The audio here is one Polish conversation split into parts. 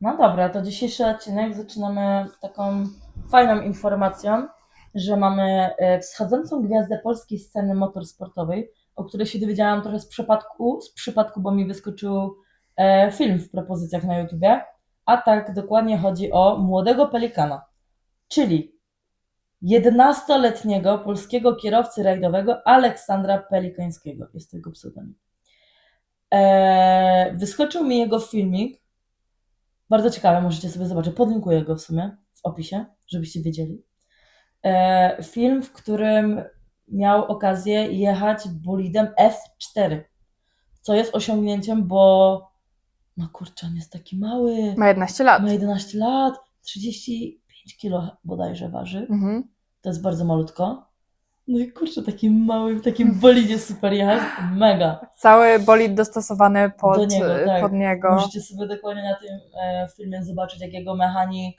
No dobra, to dzisiejszy odcinek zaczynamy taką fajną informacją, że mamy e, wschodzącą gwiazdę polskiej sceny motorsportowej, o której się dowiedziałam trochę z przypadku, z przypadku bo mi wyskoczył e, film w propozycjach na YouTubie, a tak dokładnie chodzi o młodego pelikana, czyli 11-letniego polskiego kierowcy rajdowego Aleksandra Pelikańskiego, jest to jego pseudonim. E, wyskoczył mi jego filmik, bardzo ciekawe, możecie sobie zobaczyć. Podlinkuję go w sumie w opisie, żebyście wiedzieli. E, film, w którym miał okazję jechać bolidem F4, co jest osiągnięciem, bo no kurczę, on jest taki mały, Ma 11 lat. ma 11 lat, 35 kilo bodajże waży. Mhm. To jest bardzo malutko. No i kurczę, taki mały, w takim bolidzie super jechać, mega. Cały bolid dostosowany pod Do niego, tak. pod niego. Możecie sobie dokładnie na tym e, filmie zobaczyć, jak jego mechanik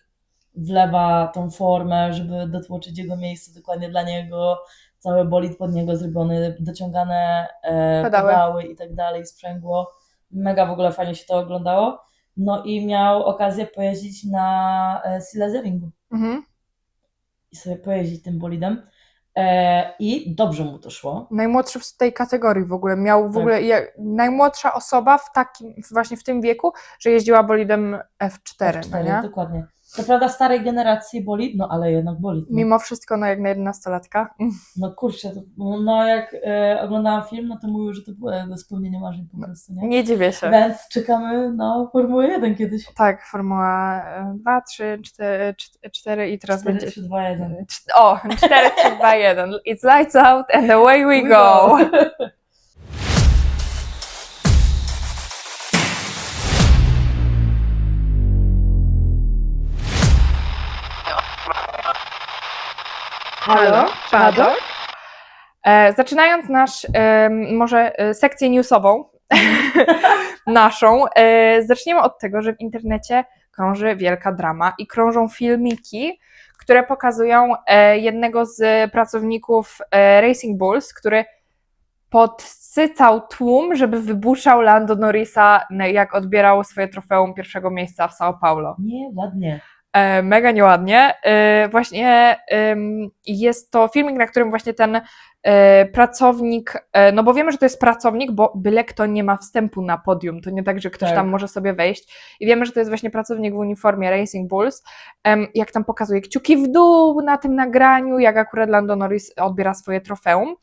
wlewa tą formę, żeby dotłoczyć jego miejsce dokładnie dla niego. Cały bolid pod niego zrobiony, dociągane e, Pedały. pedały. i tak dalej, sprzęgło. Mega w ogóle fajnie się to oglądało. No i miał okazję pojeździć na e, Mhm. i sobie pojeździć tym bolidem. E, I dobrze mu to szło. Najmłodszy w tej kategorii w ogóle. Miał w Tak. ogóle najmłodsza osoba w takim, właśnie w tym wieku, że jeździła bolidem F4, no F4, nie? dokładnie. Co prawda starej generacji bolid, no ale jednak bolid. No. Mimo wszystko, no jak na 11-latka. No kurczę, to, no jak e, oglądałam film, no to mówił, że to było spełnienie marzeń po prostu, nie? Nie dziwię się. Więc czekamy na Formułę 1 kiedyś. Tak, Formuła e, 2, 3, 4, 4 i teraz 4, będzie... 3, 2, 1. Cz- O, 4, 3, 2, 1. It's lights out and away we go. Halo, Padok. E, zaczynając nasz, może e, sekcję newsową, naszą, e, zaczniemy od tego, że w internecie krąży wielka drama i krążą filmiki, które pokazują e, jednego z pracowników e, Racing Bulls, który podsycał tłum, żeby wybuszał Lando Norrisa, jak odbierał swoje trofeum pierwszego miejsca w São Paulo. Nie, ładnie. E, mega nieładnie. E, właśnie jest to filmik, na którym właśnie ten e, pracownik, no bo wiemy, że to jest pracownik, bo byle kto nie ma wstępu na podium, to nie tak, że ktoś Tak. tam może sobie wejść. I wiemy, że to jest właśnie pracownik w uniformie Racing Bulls. Jak tam pokazuje kciuki w dół na tym nagraniu, jak akurat Lando Norris odbiera swoje trofeum.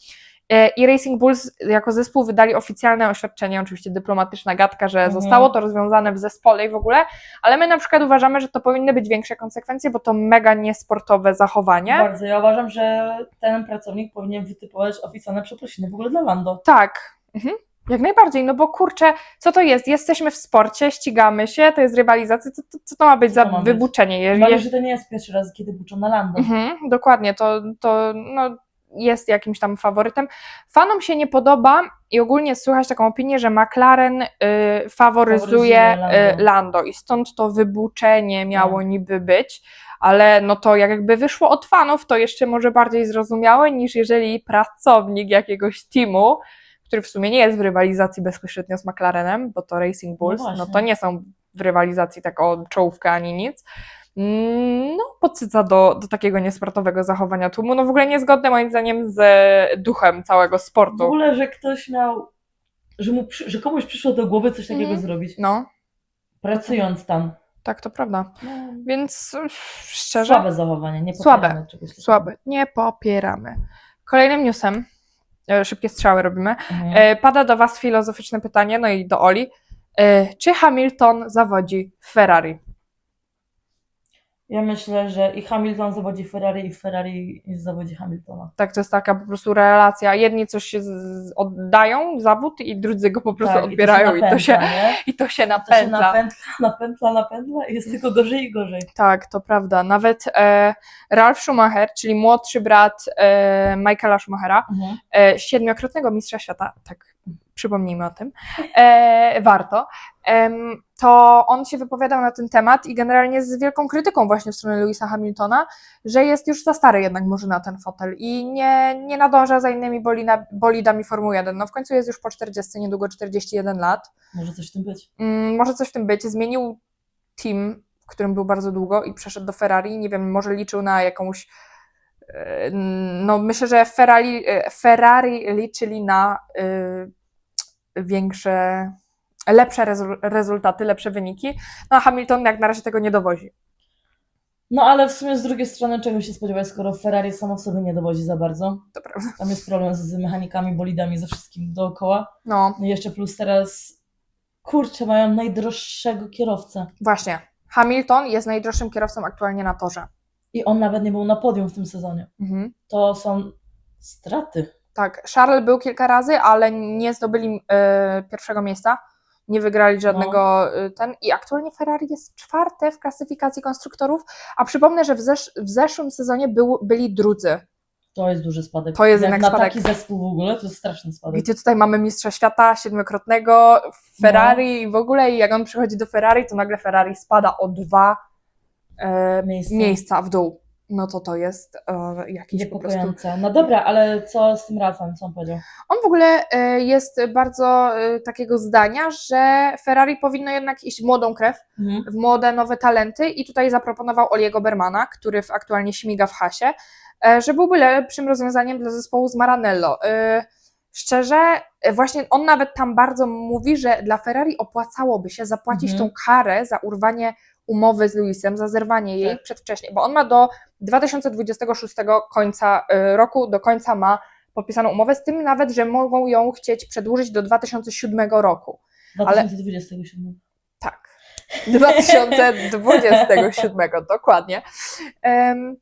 E, I Racing Bulls jako zespół wydali oficjalne oświadczenie, oczywiście dyplomatyczna gadka, że Mhm. zostało to rozwiązane w zespole i w ogóle, ale my na przykład uważamy, że to powinny być większe konsekwencje, bo to mega niesportowe zachowanie. Bardzo. Ja uważam, że ten pracownik powinien wytypować oficjalne przeprosiny w ogóle dla Lando. Tak. Mhm. Jak najbardziej, no bo kurczę, co to jest? Jesteśmy w sporcie, ścigamy się, to jest rywalizacja, co, co, co to ma być Co za to wybuczenie? Je- Chyba, że to nie jest pierwszy raz, kiedy buczą na Lando. Mhm, dokładnie, to, to no, jest jakimś tam faworytem. Fanom się nie podoba i ogólnie słychać taką opinię, że McLaren y, faworyzuje Faworyzuje Lando. y, Lando i stąd to wybuczenie miało Tak. niby być, ale no to jakby wyszło od fanów, to jeszcze może bardziej zrozumiałe niż jeżeli pracownik jakiegoś teamu, który w sumie nie jest w rywalizacji bezpośrednio z McLarenem, bo to Racing Bulls, no, właśnie. to nie są w rywalizacji tak o czołówkę ani nic, no, podsyca do, do takiego niesportowego zachowania tłumu. No w ogóle niezgodne moim zdaniem z duchem całego W sportu. ogóle, że ktoś miał, że, mu, że komuś przyszło do głowy coś takiego Mhm. zrobić, No, pracując tam. tak to prawda. No, Więc uff, szczerze, Słabe zachowanie, nie Słabe. popieramy takiego. słabe. Nie popieramy. Kolejnym newsem, e, szybkie strzały robimy, Mhm. e, pada do Was filozoficzne pytanie, no i do Oli. E, Czy Hamilton zawodzi w Ferrari? Ja myślę, że i Hamilton zawodzi Ferrari, i Ferrari zawodzi Hamiltona. Tak, to jest taka po prostu relacja. Jedni coś się z- oddają, zawód, i drudzy go po prostu Tak, odbierają i to się, napędza, nie? i to się To się napędza. napętla, napętla, napętla i jest tylko gorzej i gorzej. Tak, to prawda. Nawet e, Ralf Schumacher, czyli młodszy brat e, Michaela Schumachera, Mhm. e, siedmiokrotnego mistrza świata, tak przypomnijmy o tym, e, warto, em, to on się wypowiadał na ten temat i generalnie z wielką krytyką właśnie w stronę Louisa Hamiltona, że jest już za stary jednak może na ten fotel i nie, nie nadąża za innymi bolina, bolidami Formuły 1. No w końcu jest już po 40, niedługo 41 lat. Może coś w tym być. Mm, może coś w tym być. Zmienił team, w którym był bardzo długo i przeszedł do Ferrari. Nie wiem, może liczył na jakąś. No, myślę, że Ferrari, e, Ferrari liczyli na e, większe, lepsze rezu- rezultaty, lepsze wyniki. No a Hamilton jak na razie tego nie dowozi. No ale w sumie z drugiej strony czego się spodziewać, skoro Ferrari samo w sobie nie dowodzi za bardzo. To prawda. Tam jest problem z mechanikami, bolidami, ze wszystkim dookoła. No, No i jeszcze plus teraz, kurczę, mają najdroższego kierowcę. właśnie. Hamilton jest najdroższym kierowcą aktualnie na torze. I on nawet nie był na podium w tym sezonie. Mhm. To są straty. Tak, Charles był kilka razy, ale nie zdobyli e, pierwszego miejsca. Nie wygrali żadnego e, ten. I aktualnie Ferrari jest czwarte w klasyfikacji konstruktorów. A przypomnę, że w, zesz w zeszłym sezonie był, byli drudzy. To jest duży spadek. To jest Jak jednak na spadek. taki zespół w ogóle, to jest straszny spadek. Gdzie tutaj mamy mistrza świata siedmiokrotnego Ferrari i w ogóle, i jak on przychodzi do Ferrari, to nagle Ferrari spada o dwa e, Miejsce. miejsca w dół. No to to jest e, jakiś po prostu Niepokojące. No dobra, ale co z tym Ralfem, co on powiedział? On w ogóle e, jest bardzo e, takiego zdania, że Ferrari powinno jednak iść w młodą krew, Mhm. w młode, nowe talenty i tutaj zaproponował Oliego Bermana, który w, aktualnie śmiga w hasie, e, że byłby lepszym rozwiązaniem dla zespołu z Maranello. E, Szczerze, e, właśnie on nawet tam bardzo mówi, że dla Ferrari opłacałoby się zapłacić Mhm. tą karę za urwanie umowy z Luisem, za zerwanie jej Tak. przedwcześnie, bo on ma do 2026 końca e, roku, do końca ma podpisaną umowę, z tym nawet, że mogą ją chcieć przedłużyć do 2007 roku. 2027. Tak. 2027, dokładnie. Em,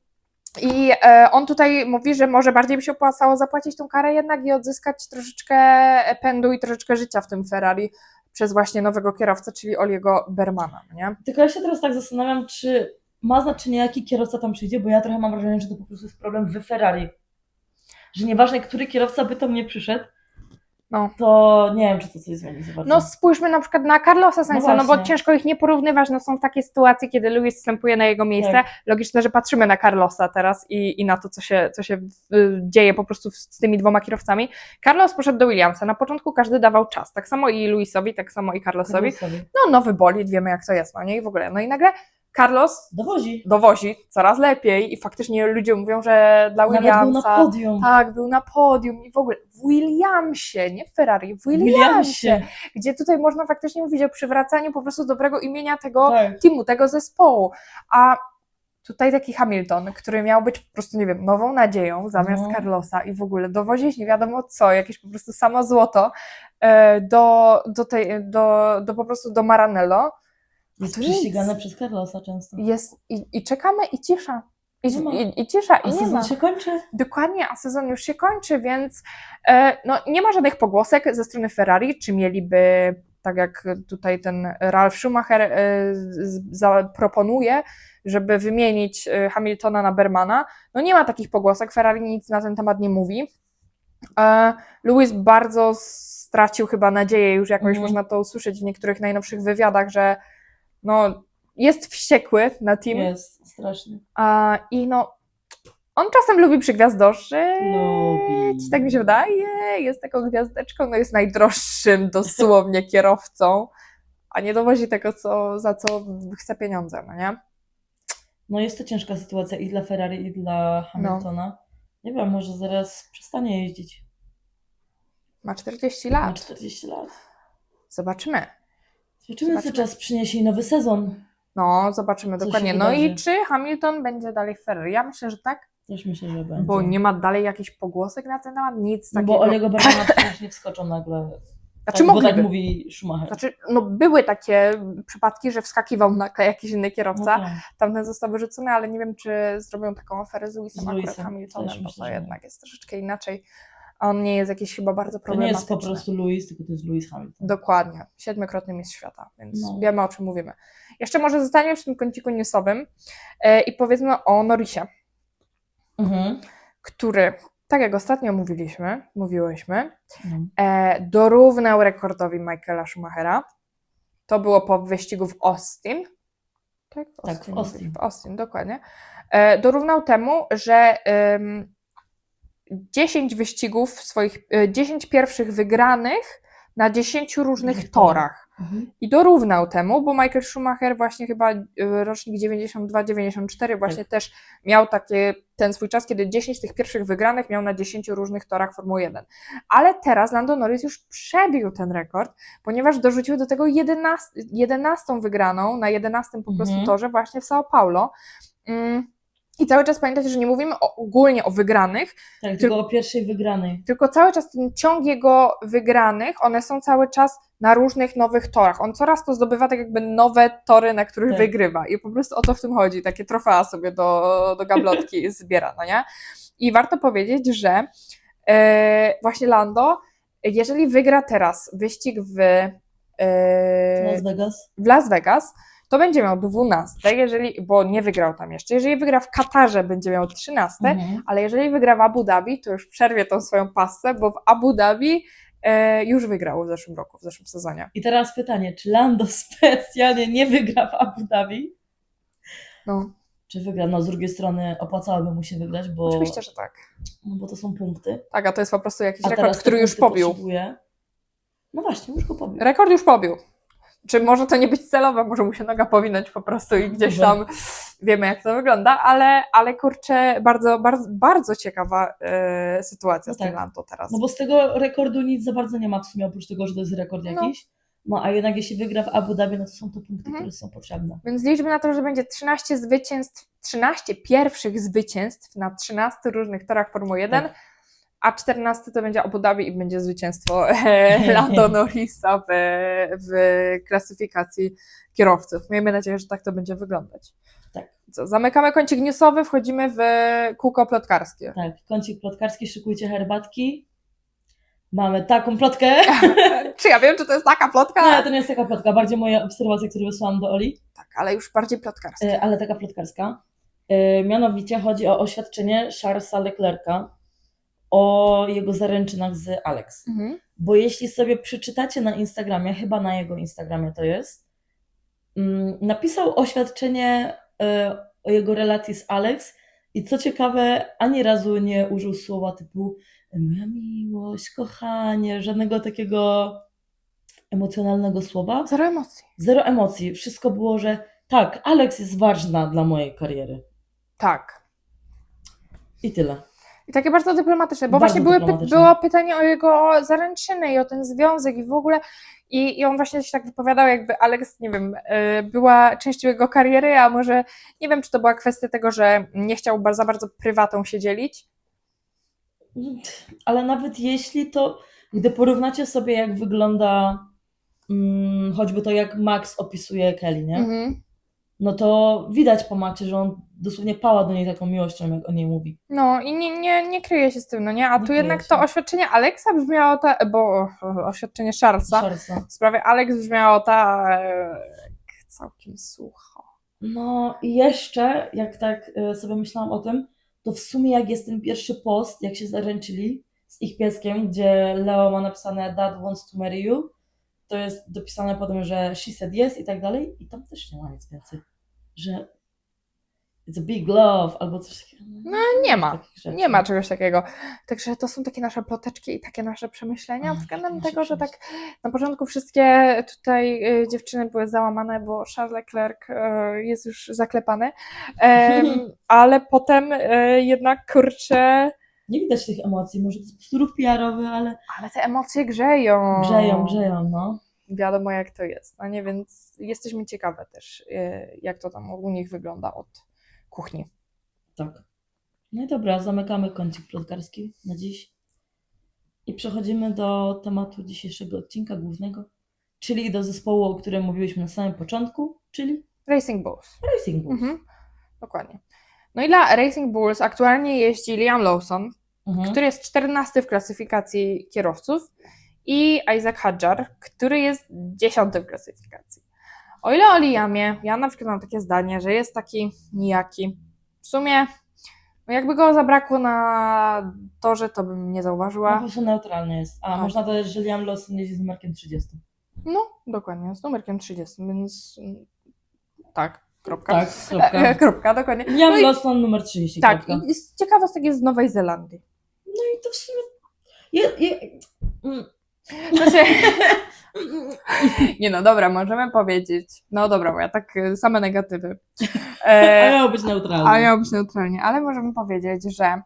I e, on tutaj mówi, że może bardziej by się opłacało zapłacić tą karę jednak i odzyskać troszeczkę pędu i troszeczkę życia w tym Ferrari przez właśnie nowego kierowcę, czyli Oliego Bermana, nie? Tylko ja się teraz tak zastanawiam, czy ma znaczenie, jaki kierowca tam przyjdzie, bo ja trochę mam wrażenie, że to po prostu jest problem w Ferrari. Że nieważne, który kierowca by tam nie przyszedł, No. to nie wiem, czy to coś zmieni bardzo. No spójrzmy na przykład na Carlosa Sainza, no, bo właśnie. ciężko ich nie porównywać, no są takie sytuacje, kiedy Lewis wstępuje na jego miejsce. Tak. Logiczne, że patrzymy na Carlosa teraz i, i na to, co się, co się y, dzieje po prostu z tymi dwoma kierowcami. Carlos poszedł do Williamsa, na początku każdy dawał czas, tak samo i Lewisowi, tak samo i Carlosowi. Carlosowi. No nowy bolid, wiemy jak to jest, no nie, i w ogóle. No i nagle Carlos Dowozi. dowozi coraz lepiej i faktycznie ludzie mówią, że dla Nawet był na podium. Tak, był na podium i w ogóle w Williamsie, nie w Ferrari, w Williamsie, gdzie tutaj można faktycznie mówić o przywracaniu po prostu dobrego imienia tego Tak. teamu, tego zespołu. A tutaj taki Hamilton, który miał być po prostu, nie wiem, nową nadzieją zamiast No. Carlosa i w ogóle dowozić nie wiadomo co, jakieś po prostu samo złoto e, do, do, tej, do, do po prostu do Maranello. Jest to nic. prześcigany przez Carlosa często. Jest, i, I czekamy i cisza. I, Nie ma. i, i cisza, A i nie sezon ma. się kończy. Dokładnie, a sezon już się kończy, więc e, no, nie ma żadnych pogłosek ze strony Ferrari, czy mieliby, tak jak tutaj ten Ralf Schumacher e, z- zaproponuje, żeby wymienić e, Hamiltona na Bermana. No nie ma takich pogłosek, Ferrari nic na ten temat nie mówi. E, Lewis bardzo stracił chyba nadzieję, już jakoś Mhm. można to usłyszeć w niektórych najnowszych wywiadach, że no, jest wściekły na team. Jest, strasznie. A, I no, on czasem lubi przygwiazdożyć, Lubi. tak mi się wydaje, jest taką gwiazdeczką, no jest najdroższym dosłownie kierowcą, a nie dowozi tego, co, za co chce pieniądze, no nie? No jest to ciężka sytuacja i dla Ferrari, i dla Hamiltona. Nie wiem, może zaraz przestanie jeździć. Ma 40 Ma lat, 40 lat. zobaczymy. Zobaczymy, co Zobaczmy. czas przyniesie i nowy sezon. No, zobaczymy Co dokładnie. No i czy Hamilton będzie dalej Ferrari? Ja myślę, że tak, Też myślę, że będzie. bo nie ma dalej jakichś pogłosek na ten temat, nic no takiego. bo Oliego Bermana przecież nie wskoczą nagle. Znaczy tak, bo mogliby. tak mówi Schumacher. Znaczy, no były takie przypadki, że wskakiwał nagle jakiś inny No kierowca, tak. tamten został wyrzucony, ale nie wiem, czy zrobią taką aferę z Lewisem Z akurat Lewisem, Hamiltonem, też bo to jednak jest troszeczkę inaczej. A On nie jest jakiś chyba bardzo To nie problematyczny. jest po prostu Louis, tylko to jest Louis Hamilton. Dokładnie. Siedmiokrotny mistrz świata, więc No. wiemy o czym mówimy. Jeszcze może zostaniemy w tym kąciku newsowym e, i powiedzmy o Norrisie, Mhm. który, tak jak ostatnio mówiliśmy, mówiłyśmy, No. e, dorównał rekordowi Michaela Schumachera. To było po wyścigu w Austin. Tak, w Tak, w Austin. Austin. W Austin, dokładnie. E, dorównał temu, że 10 wyścigów swoich, e, 10 pierwszych wygranych na 10 różnych Różnych torach. Mhm. i dorównał temu, bo Michael Schumacher właśnie chyba y, rocznik 92-94 właśnie też miał takie, ten swój czas, kiedy 10 tych pierwszych wygranych miał na 10 różnych torach Formuły 1. Ale teraz Lando Norris już przebił ten rekord, ponieważ dorzucił do tego 11, 11 wygraną na 11 po prostu Mhm. torze właśnie w São Paulo. Mm, I cały czas pamiętajcie, że nie mówimy o, ogólnie o wygranych, Tak, tylko o pierwszej wygranej. tylko cały czas ten ciąg jego wygranych, one są cały czas na różnych nowych torach. On coraz to zdobywa tak jakby nowe tory, na których Tak. wygrywa. I po prostu o to w tym chodzi. Takie trofea sobie do, do gablotki zbiera, no nie? I warto powiedzieć, że e, właśnie Lando, jeżeli wygra teraz wyścig w, e, Las Vegas. w Las Vegas, to będzie miał 12, jeżeli, bo nie wygrał tam jeszcze. Jeżeli wygra w Katarze, będzie miał 13, Mhm. ale jeżeli wygra w Abu Dhabi, to już przerwie tą swoją pasę, bo w Abu Dhabi e, już wygrał w zeszłym roku, w zeszłym sezonie. I teraz pytanie, czy Lando specjalnie nie wygra w Abu Dhabi? No, Czy wygra? No z drugiej strony opłacałoby mu się wygrać, bo, oczywiście, że tak. no, bo to są punkty. Tak, a to jest po prostu jakiś A rekord, który już pobił. potrzebuje. No właśnie, już go pobił. Rekord już pobił. Czy może to nie być celowe, może mu się noga powinąć po prostu i gdzieś Może. tam wiemy, jak to wygląda, ale, ale kurczę, bardzo, bardzo, bardzo ciekawa e, sytuacja No z tym tak. Teraz. No bo z tego rekordu nic za bardzo nie ma w sumie, oprócz tego, że to jest rekord No. jakiś. No a jednak jeśli wygra w Abu Dhabi, no to są to punkty, Mhm. które są potrzebne. Więc liczmy na to, że będzie 13 zwycięstw, 13 pierwszych zwycięstw na 13 różnych torach Formuły 1, Tak. A 14 to będzie Abu Dhabi i będzie zwycięstwo Lando Norrisa w, w klasyfikacji kierowców. Miejmy nadzieję, że tak to będzie wyglądać. Tak. Co, zamykamy kącik newsowy, wchodzimy w kółko plotkarskie. Tak, kącik plotkarski, szykujcie herbatki. Mamy taką plotkę. czy ja wiem, czy to jest taka plotka? No, ale to nie jest taka plotka, bardziej moje obserwacje, które wysłałam do Oli, Tak, ale już bardziej plotkarskie. e, ale taka plotkarska. E, Mianowicie chodzi o oświadczenie Charlesa Leclerca o jego zaręczynach z Alex. Mhm. Bo jeśli sobie przeczytacie na Instagramie, chyba na jego Instagramie to jest, mm, napisał oświadczenie e, o jego relacji z Alex i co ciekawe, ani razu nie użył słowa typu moja miłość, kochanie, żadnego takiego emocjonalnego słowa. Zero emocji. Zero emocji. Wszystko było, że tak, Alex jest ważna dla mojej kariery. Tak. I tyle. I takie bardzo dyplomatyczne, bo Bardzo właśnie były było pytanie o jego zaręczyny i o ten związek i w ogóle. I, I on właśnie się tak wypowiadał, jakby Alex, nie wiem, y, była częścią jego kariery, a może nie wiem, czy to była kwestia tego, że nie chciał za bardzo prywatą się dzielić. Ale nawet jeśli to, gdy porównacie sobie, jak wygląda mm, choćby to, jak Max opisuje Kelly, nie? Mhm. No to widać po Maxie, że on dosłownie pała do niej taką miłością, jak o niej mówi. No i nie, nie, nie kryje się z tym, no nie? A Nie tu jednak się. to oświadczenie Alexa brzmiało tak, bo oświadczenie Charlesa. w sprawie Alex brzmiało tak całkiem sucho. No i jeszcze, jak tak e, sobie myślałam o tym, to w sumie jak jest ten pierwszy post, jak się zaręczyli z ich pieskiem, gdzie Leo ma napisane Dad wants to marry you, to jest dopisane potem, że she said yes i tak dalej i tam też nie ma nic więcej, że it's a big love albo coś takiego. No, nie ma. Nie ma czegoś takiego. Także to są takie nasze ploteczki i takie nasze przemyślenia Ach, względem tego, że tak na początku wszystkie tutaj y, dziewczyny były załamane, bo Charles Leclerc y, jest już zaklepany, ale potem y, jednak kurczę, Nie widać tych emocji, może to jest ruch PR-owy, ale ale te emocje grzeją. grzeją, grzeją, no. Wiadomo jak to jest, no nie, więc jesteśmy ciekawe też, y, jak to tam u nich wygląda od kuchni. Tak. No i dobra, zamykamy kącik plotkarski na dziś. I przechodzimy do tematu dzisiejszego odcinka głównego, czyli do zespołu, o którym mówiliśmy na samym początku, czyli Racing Bulls. Racing Bulls. Mhm, dokładnie. No i dla Racing Bulls aktualnie jeździ Liam Lawson, Mhm. który jest 14 w klasyfikacji kierowców i Isaac Hadjar, który jest 10 w klasyfikacji. O ile o Liamie, ja na przykład mam takie zdanie, że jest taki nijaki. W sumie, no jakby go zabrakło na torze, to bym nie No, po zauważyła. prostu neutralny jest. A Tak. można dodać, że Liam Lawson jeździ z numerkiem 30. No, dokładnie, z numerkiem 30, więc mm, tak, kropka. Tak, kropka. kropka, dokładnie. Liam No Lawson numer 30. Tak, kropka. i z ciekawostek jest z Nowej Zelandii. No i to w sumie... Je, je... Mm. Znaczy, Nie no, dobra, możemy powiedzieć. No dobra, bo ja tak y, same negatywy. A E, miało być neutralne. a miało być neutralnie, ale możemy powiedzieć, że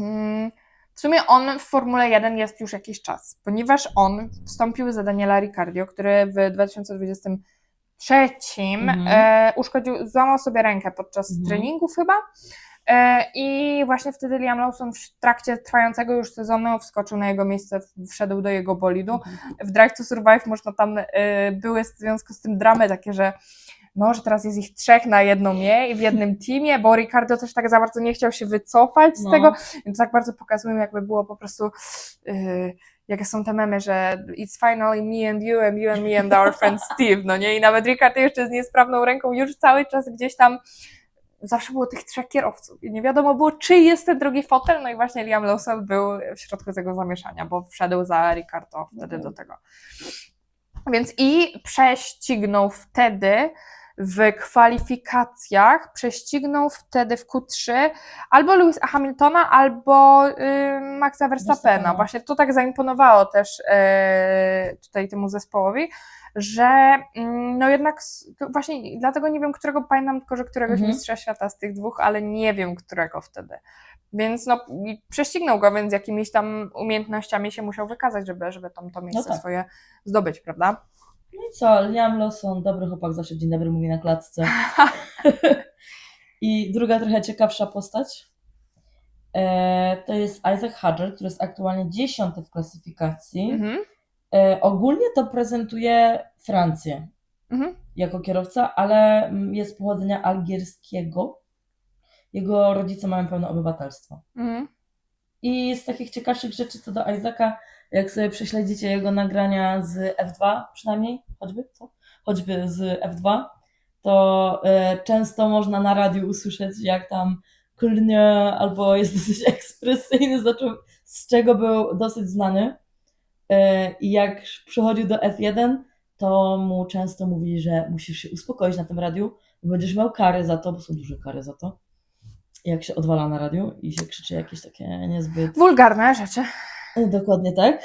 mm, w sumie on w Formule 1 jest już jakiś czas, ponieważ on wstąpił za Daniela Ricciardio, który w 2023 Mhm. e, uszkodził, złamał sobie rękę podczas Mhm. treningów chyba. E, I właśnie wtedy Liam Lawson w trakcie trwającego już sezonu wskoczył na jego miejsce, wszedł do jego bolidu Mhm. w Drive to Survive można tam, y, były w związku z tym dramy takie, że no, że teraz jest ich trzech na jedną mie i w jednym teamie, bo Ricardo też tak za bardzo nie chciał się wycofać z No. tego, więc tak bardzo pokazują, jakby było po prostu, y, jakie są te memy, że it's finally me and you and you and me and our friend Steve, no nie? I nawet Ricardo jeszcze z niesprawną ręką już cały czas gdzieś tam zawsze było tych trzech kierowców i nie wiadomo było, czy jest ten drugi fotel, no i właśnie Liam Lawson był w środku tego zamieszania, bo wszedł za Ricardo wtedy do tego. Więc i prześcignął wtedy w kwalifikacjach, prześcignął wtedy w Q3 albo Lewisa Hamiltona, albo y, Maxa Verstappena. Właśnie to tak zaimponowało też y, tutaj temu zespołowi, że mm, no jednak właśnie dlatego nie wiem, którego pamiętam, tylko że któregoś Mhm. mistrza świata z tych dwóch, ale nie wiem, którego wtedy. Więc no, prześcignął go, więc jakimiś tam umiejętnościami się musiał wykazać, żeby, żeby tam to miejsce tak. swoje zdobyć, prawda? No i co, Liam Lawson, dobry chłopak, zawsze dzień dobry mówi na klatce. I druga trochę ciekawsza postać e, to jest Isaac Hadger, który jest aktualnie dziesiąty w klasyfikacji. Mhm. E, ogólnie to prezentuje Francję Mhm. jako kierowca, ale jest pochodzenia algierskiego. Jego rodzice mają pełne obywatelstwo. Mhm. I z takich ciekawszych rzeczy co do Isaaca, jak sobie prześledzicie jego nagrania z F2 przynajmniej, choćby, co? Choćby z F2, to e, często można na radiu usłyszeć, jak tam klnie, albo jest dosyć ekspresyjny, z, czego- z czego był dosyć znany. E, I jak przychodził do F1, to mu często mówili, że musisz się uspokoić na tym radiu, bo będziesz miał kary za to, bo są duże kary za to. Jak się odwala na radiu i się krzyczy jakieś takie niezbyt Wulgarne rzeczy. Dokładnie tak.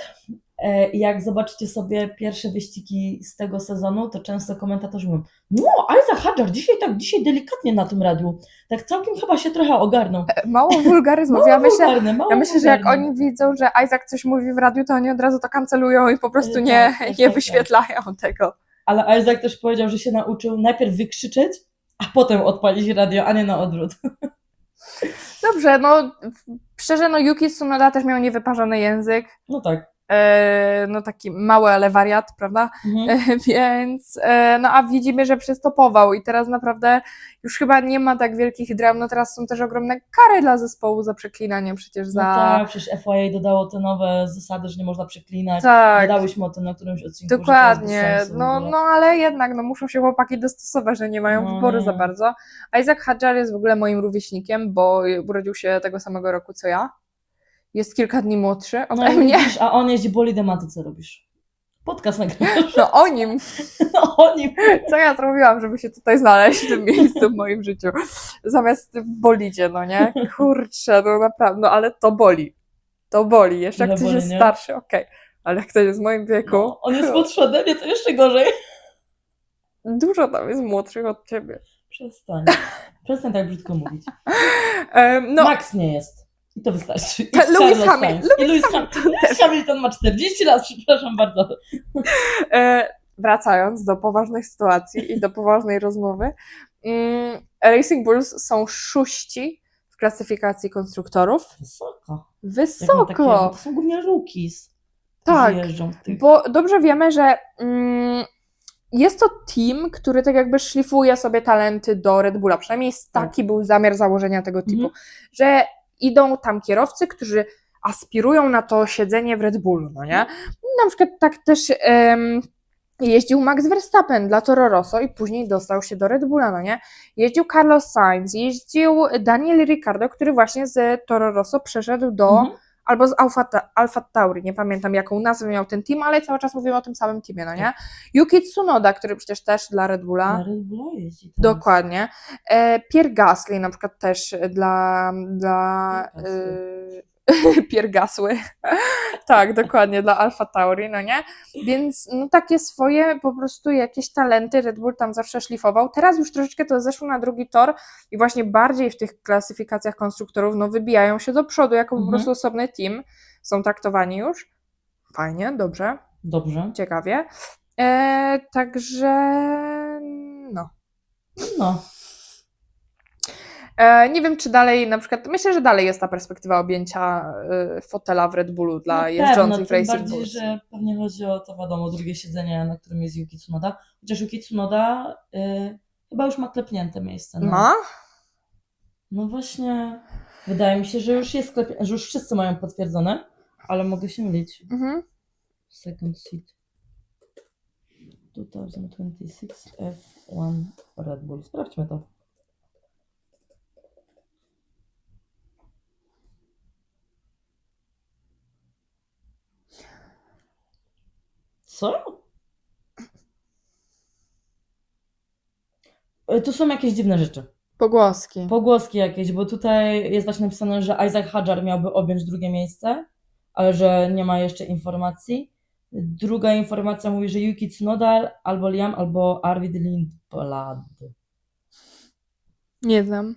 E, jak zobaczycie sobie pierwsze wyścigi z tego sezonu, to często komentatorzy mówią, no Isaac Hadjar dzisiaj tak, dzisiaj delikatnie na tym radiu. Tak całkiem chyba się trochę ogarnął. E, Mało wulgaryzmów. Mało ja myślę, wulgarny, mało ja myślę, że jak oni widzą, że Isaac coś mówi w radiu, to oni od razu to kancelują i po prostu E, nie, tak, tak, nie tak, wyświetlają tego. Ale Isaac też powiedział, że się nauczył najpierw wykrzyczeć, a potem odpalić radio, a nie na odwrót. Dobrze, no szczerze, no Yuki Tsunoda też miał niewyparzony język. No tak. E, no taki mały, ale wariat, prawda? Mhm. E, Więc, e, no a widzimy, że przystopował i teraz naprawdę już chyba nie ma tak wielkich dram. No teraz są też ogromne kary dla zespołu za przeklinanie przecież No za... tak, przecież FIA dodało te nowe zasady, że nie można przeklinać. tak. Gadałyśmy o tym na którymś odcinku. Dokładnie, no, no ale jednak no, muszą się chłopaki dostosować, że nie mają No wyboru nie. za bardzo. Isaac Hadjar jest w ogóle moim rówieśnikiem, bo urodził się tego samego roku co ja. Jest kilka dni młodszy ode No i mnie. widzisz, a on jeździ bolidem, a ty co robisz? Podcast nagrywasz. No o nim, No o nim. co ja zrobiłam, żeby się tutaj znaleźć w tym miejscu w moim życiu. Zamiast w bolidzie, no nie? Kurczę, no naprawdę, no ale to boli. To boli. Jeszcze jak ktoś boli, jest nie? starszy, okej. Ale jak ktoś jest w moim wieku, No, on jest młodszy ode mnie, to jeszcze gorzej. dużo tam jest młodszych od ciebie. Przestań. Przestań tak brzydko mówić. Em, no, Max nie jest. I to wystarczy. I Ta- Lewis Hamil-. Lewis Lewis Hamilton. Lewis Hamilton ma 40 lat, przepraszam bardzo. E, wracając do poważnych sytuacji i do poważnej rozmowy, mm, Racing Bulls są szóści w klasyfikacji konstruktorów. Wysoko. Wysoko! Takie, to są głównie rookies. Tak, tych... bo dobrze wiemy, że mm, jest to team, który tak jakby szlifuje sobie talenty do Red Bulla. Przynajmniej taki był zamiar założenia tego typu, Mhm. że idą tam kierowcy, którzy aspirują na to siedzenie w Red Bullu, no nie? Na przykład tak też em, jeździł Max Verstappen dla Toro Rosso i później dostał się do Red Bulla, no nie? Jeździł Carlos Sainz, jeździł Daniel Ricciardo, który właśnie z Toro Rosso przeszedł do Mhm. Albo z Alfa, Alfa Tauri, nie pamiętam jaką nazwę miał ten team, ale cały czas mówimy o tym samym teamie, no nie? Yuki Tsunoda, który przecież też dla Red Bulla, Na Red Bulla jeździ teraz. dokładnie. E, Pierre Gasly na przykład też dla, dla Gasly. piergasły. tak, dokładnie, dla Alfa Tauri, no nie? Więc no takie swoje po prostu jakieś talenty Red Bull tam zawsze szlifował. Teraz już troszeczkę to zeszło na drugi tor i właśnie bardziej w tych klasyfikacjach konstruktorów no wybijają się do przodu jako po Mhm. prostu osobny team. Są traktowani już. Fajnie, dobrze, Dobrze. ciekawie. E, także no. No. E, nie wiem, czy dalej na przykład, myślę, że dalej jest ta perspektywa objęcia e, fotela w Red Bullu dla Na jeżdżących w Racing bardziej, Bulls. że pewnie chodzi o to wiadomo, drugie siedzenie, na którym jest Yuki Tsunoda. Chociaż Yuki Tsunoda y, chyba już ma klepnięte miejsce. No. Ma? no właśnie, wydaje mi się, że już jest klep... że już wszyscy mają potwierdzone, ale mogę się mylić. Mhm. Second seat. 2026 F1 Red Bull. Sprawdźmy to. Co? E, Tu są jakieś dziwne rzeczy. Pogłoski. Pogłoski jakieś, bo tutaj jest właśnie napisane, że Isaac Hadjar miałby objąć drugie miejsce, ale że nie ma jeszcze informacji. Druga informacja mówi, że Yuki Tsunoda, albo Liam, albo Arvid Lindblad. Nie znam.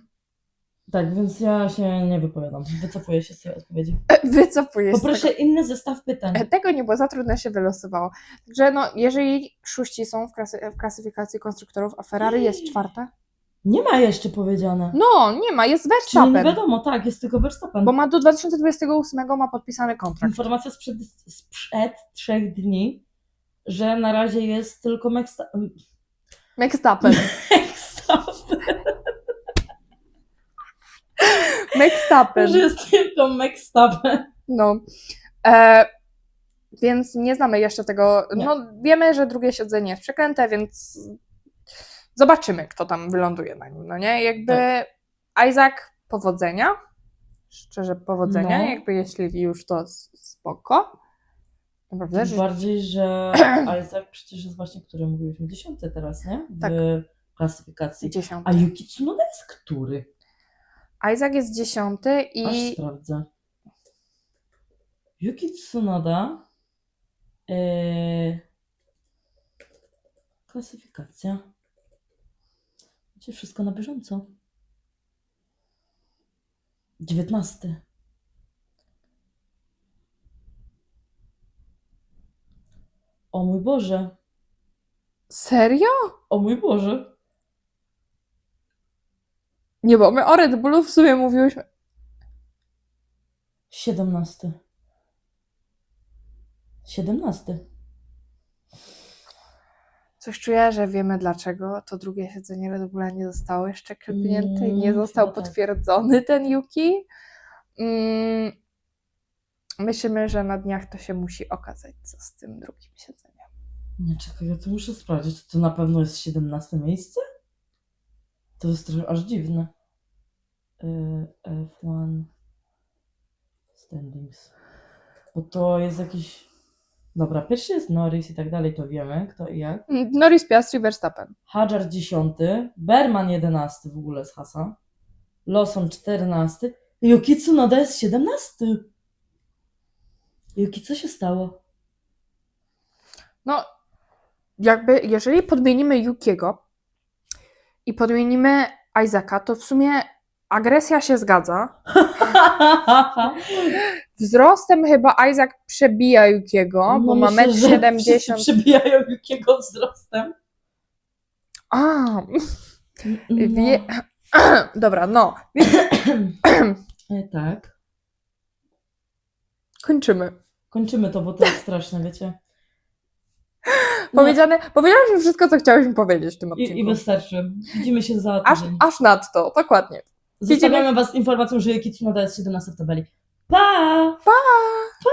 Tak, więc ja się nie wypowiadam. Wycofuję się z tej odpowiedzi. Wycofuję się Poproszę inny zestaw pytań. tego. Tego nie było, za trudno się wylosowało. Także no, jeżeli szóści są w, klasy, w klasyfikacji konstruktorów, a Ferrari jest czwarte? Nie ma jeszcze powiedziane. No, nie ma, jest Czyli nie Verstappen. wiadomo, tak, jest tylko Verstappen. Bo ma do 2028 ma podpisany kontrakt. Informacja sprzed, sprzed trzech dni, że na razie jest tylko Meksta... Verstappen. Verstappen. Verstappen. Że jest tylko Mekstappen. No. E, więc nie znamy jeszcze tego. Nie. No, wiemy, że drugie siedzenie jest przekręte, więc zobaczymy, kto tam wyląduje na nim. No nie? Jakby Isaac, powodzenia. Szczerze, powodzenia. No. Jakby jeśli już to spoko. Naprawdę, Tym że bardziej, że Isaac przecież jest właśnie, który mówiliśmy, dziesiąty teraz, nie? W Tak. klasyfikacji. dziesiąty. A Yuki Tsunoda jest który? Isaac jest dziesiąty Aż i sprawdzę. Yuki Tsunoda. Yy... Klasyfikacja. Gdzie wszystko na bieżąco? Dziewiętnasty. O mój Boże. serio? O mój Boże. Nie, bo my o Red Bullu w sumie mówiłyśmy. Siedemnasty. Siedemnasty. Coś czuję, że wiemy dlaczego to drugie siedzenie Red Bulla nie zostało jeszcze klepnięte i nie Mm, został chyba tak. potwierdzony ten Yuki. Mm, myślimy, że na dniach to się musi okazać, co z tym drugim siedzeniem. Nie, czekaj, ja to muszę sprawdzić. To na pewno jest 17 miejsce? To jest trochę aż dziwne. Y, F1 standings. Bo to jest jakiś... Dobra, pierwszy jest Norris i tak dalej, to wiemy kto i jak. Mm, Norris, Piastri, Verstappen. Hadjar 10, Berman 11 w ogóle z Hasa. Lawson 14. Yuki Tsunoda jest 17. Yuki, co się stało? No, jakby, jeżeli podmienimy Yukiego i podmienimy Isaaca, to w sumie agresja się zgadza. Wzrostem chyba Isaac przebija Yukiego, bo ma No myślę, metr że 70. wszyscy przebijają Yukiego wzrostem. A, No. wie... Dobra, no, E, tak. kończymy. Kończymy to, bo to jest straszne, wiecie. Powiedziane, powiedziałyśmy wszystko, co chciałyśmy powiedzieć w tym odcinku. i, wystarczy. Widzimy się za aż, tydzień. aż nadto, dokładnie. Zostawiamy Was informacją, że Yuki Tsunoda jest 17 w tabeli. Pa! Pa! Pa!